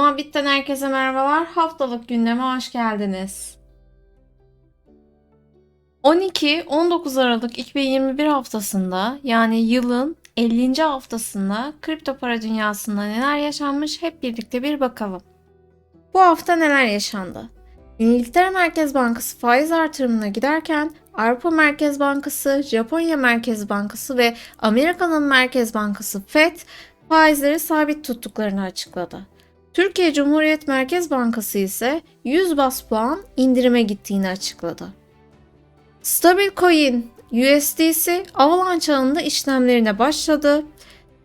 Muhabbitten herkese merhabalar. Haftalık gündeme hoş geldiniz. 12-19 Aralık 2021 haftasında yani yılın 50. haftasında kripto para dünyasında neler yaşanmış hep birlikte bir bakalım. Bu hafta neler yaşandı? İngiltere Merkez Bankası faiz artırımına giderken Avrupa Merkez Bankası, Japonya Merkez Bankası ve Amerika'nın Merkez Bankası FED faizleri sabit tuttuklarını açıkladı. Türkiye Cumhuriyet Merkez Bankası ise 100 bas puan indirime gittiğini açıkladı. Stablecoin USDC Avalanche ağında işlemlerine başladı.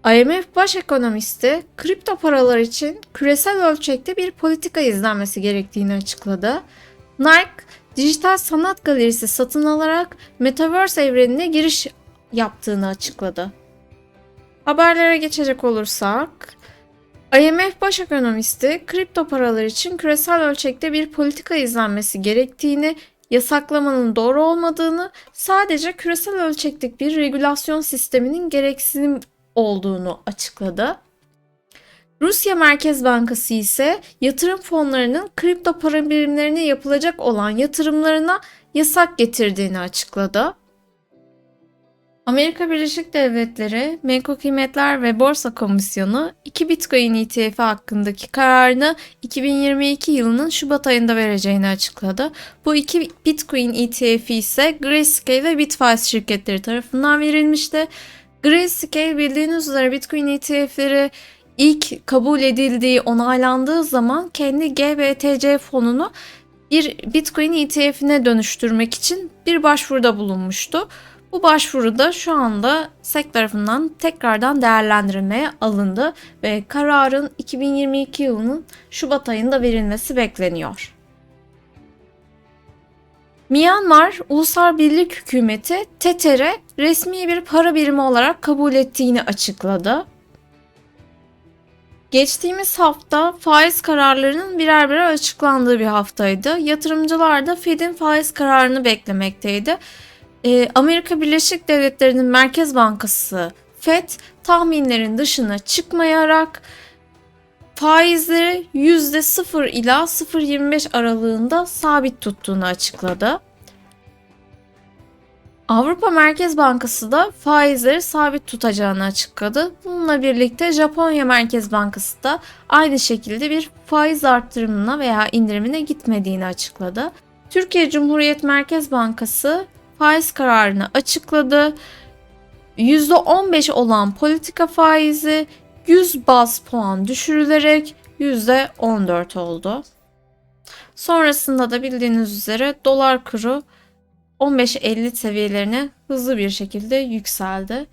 IMF baş ekonomisti kripto paralar için küresel ölçekte bir politika izlenmesi gerektiğini açıkladı. Nike dijital sanat galerisi satın alarak Metaverse evrenine giriş yaptığını açıkladı. Haberlere geçecek olursak, IMF baş ekonomisti kripto paralar için küresel ölçekte bir politika izlenmesi gerektiğini, yasaklamanın doğru olmadığını, sadece küresel ölçeklik bir regülasyon sisteminin gereksinim olduğunu açıkladı. Rusya Merkez Bankası ise yatırım fonlarının kripto para birimlerine yapılacak olan yatırımlarına yasak getirdiğini açıkladı. Amerika Birleşik Devletleri Menkul Kıymetler ve Borsa Komisyonu 2 Bitcoin ETF hakkındaki kararını 2022 yılının Şubat ayında vereceğini açıkladı. Bu iki Bitcoin ETF ise Grayscale ve Bitwise şirketleri tarafından verilmişti. Grayscale bildiğiniz üzere Bitcoin ETF'leri ilk kabul edildiği, onaylandığı zaman kendi GBTC fonunu bir Bitcoin ETF'ine dönüştürmek için bir başvuruda bulunmuştu. Bu başvuru da şu anda SEC tarafından tekrardan değerlendirilmeye alındı ve kararın 2022 yılının Şubat ayında verilmesi bekleniyor. Myanmar Ulusal Birlik Hükümeti TETER'e resmi bir para birimi olarak kabul ettiğini açıkladı. Geçtiğimiz hafta faiz kararlarının birer birer açıklandığı bir haftaydı. Yatırımcılar da Fed'in faiz kararını beklemekteydi. Ee, Amerika Birleşik Devletleri'nin Merkez Bankası Fed tahminlerin dışına çıkmayarak faizleri %0 ila 0.25 aralığında sabit tuttuğunu açıkladı. Avrupa Merkez Bankası da faizleri sabit tutacağını açıkladı. Bununla birlikte Japonya Merkez Bankası da aynı şekilde bir faiz arttırımına veya indirimine gitmediğini açıkladı. Türkiye Cumhuriyet Merkez Bankası faiz kararını açıkladı. %15 olan politika faizi 100 baz puan düşürülerek %14 oldu. Sonrasında da bildiğiniz üzere dolar kuru 15.50 seviyelerine hızlı bir şekilde yükseldi.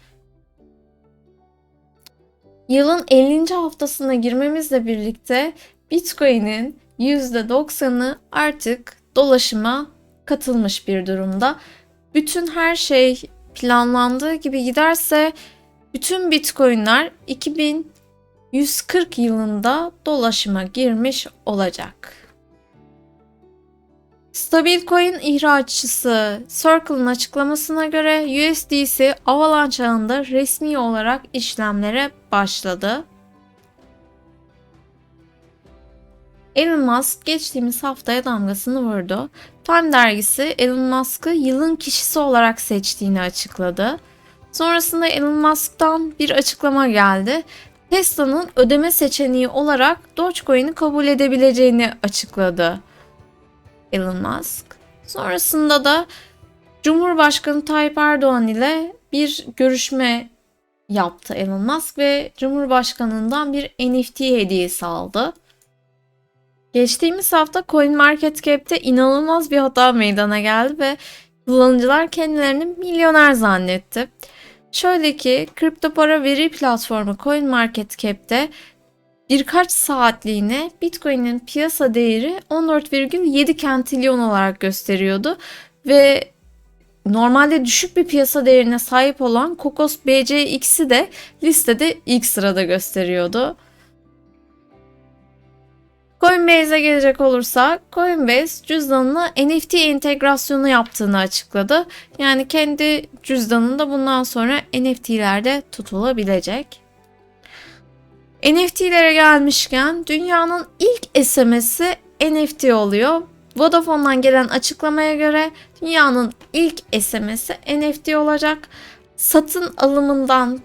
Yılın 50. haftasına girmemizle birlikte Bitcoin'in %90'ı artık dolaşıma katılmış bir durumda. Bütün her şey planlandığı gibi giderse bütün Bitcoin'ler 2140 yılında dolaşıma girmiş olacak. Stablecoin ihracatçısı Circle'ın açıklamasına göre USDC Avalanche ağında resmi olarak işlemlere başladı. Elon Musk geçtiğimiz haftaya damgasını vurdu. Time dergisi Elon Musk'ı yılın kişisi olarak seçtiğini açıkladı. Sonrasında Elon Musk'tan bir açıklama geldi. Tesla'nın ödeme seçeneği olarak Dogecoin'i kabul edebileceğini açıkladı. Elon Musk. Sonrasında da Cumhurbaşkanı Tayyip Erdoğan ile bir görüşme yaptı Elon Musk ve Cumhurbaşkanından bir NFT hediyesi aldı. Geçtiğimiz hafta CoinMarketCap'te inanılmaz bir hata meydana geldi ve kullanıcılar kendilerini milyoner zannetti. Şöyle ki kripto para veri platformu CoinMarketCap'te birkaç saatliğine Bitcoin'in piyasa değeri 14,7 kentilyon olarak gösteriyordu ve normalde düşük bir piyasa değerine sahip olan Kokos BCX'i de listede ilk sırada gösteriyordu. Coinbase'e gelecek olursak Coinbase cüzdanına NFT entegrasyonu yaptığını açıkladı. Yani kendi cüzdanında bundan sonra NFT'lerde tutulabilecek. NFT'lere gelmişken dünyanın ilk SMS'i NFT oluyor. Vodafone'dan gelen açıklamaya göre dünyanın ilk SMS'i NFT olacak. Satın alımından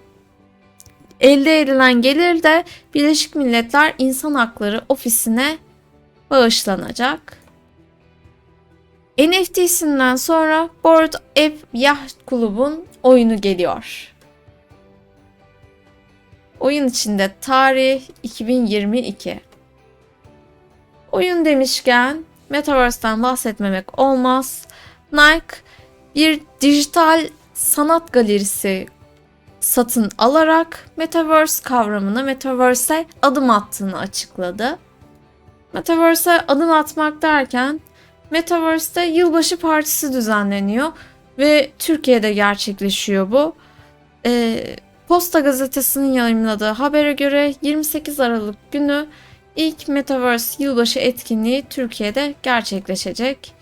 elde edilen gelir de Birleşik Milletler İnsan Hakları Ofisi'ne bağışlanacak. NFT'sinden sonra Bored Ape Yacht Club'un oyunu geliyor. Oyun içinde tarih 2022. Oyun demişken Metaverse'den bahsetmemek olmaz. Nike bir dijital sanat galerisi satın alarak Metaverse kavramını Metaverse'e adım attığını açıkladı. Metaverse'e adım atmak derken Metaverse'te yılbaşı partisi düzenleniyor ve Türkiye'de gerçekleşiyor bu. Ee, Posta gazetesinin yayınladığı habere göre 28 Aralık günü ilk Metaverse yılbaşı etkinliği Türkiye'de gerçekleşecek.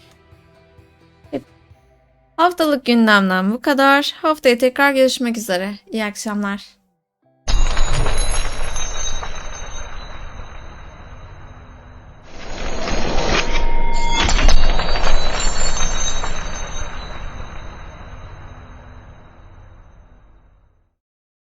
Haftalık gündemden bu kadar. Haftaya tekrar görüşmek üzere. İyi akşamlar.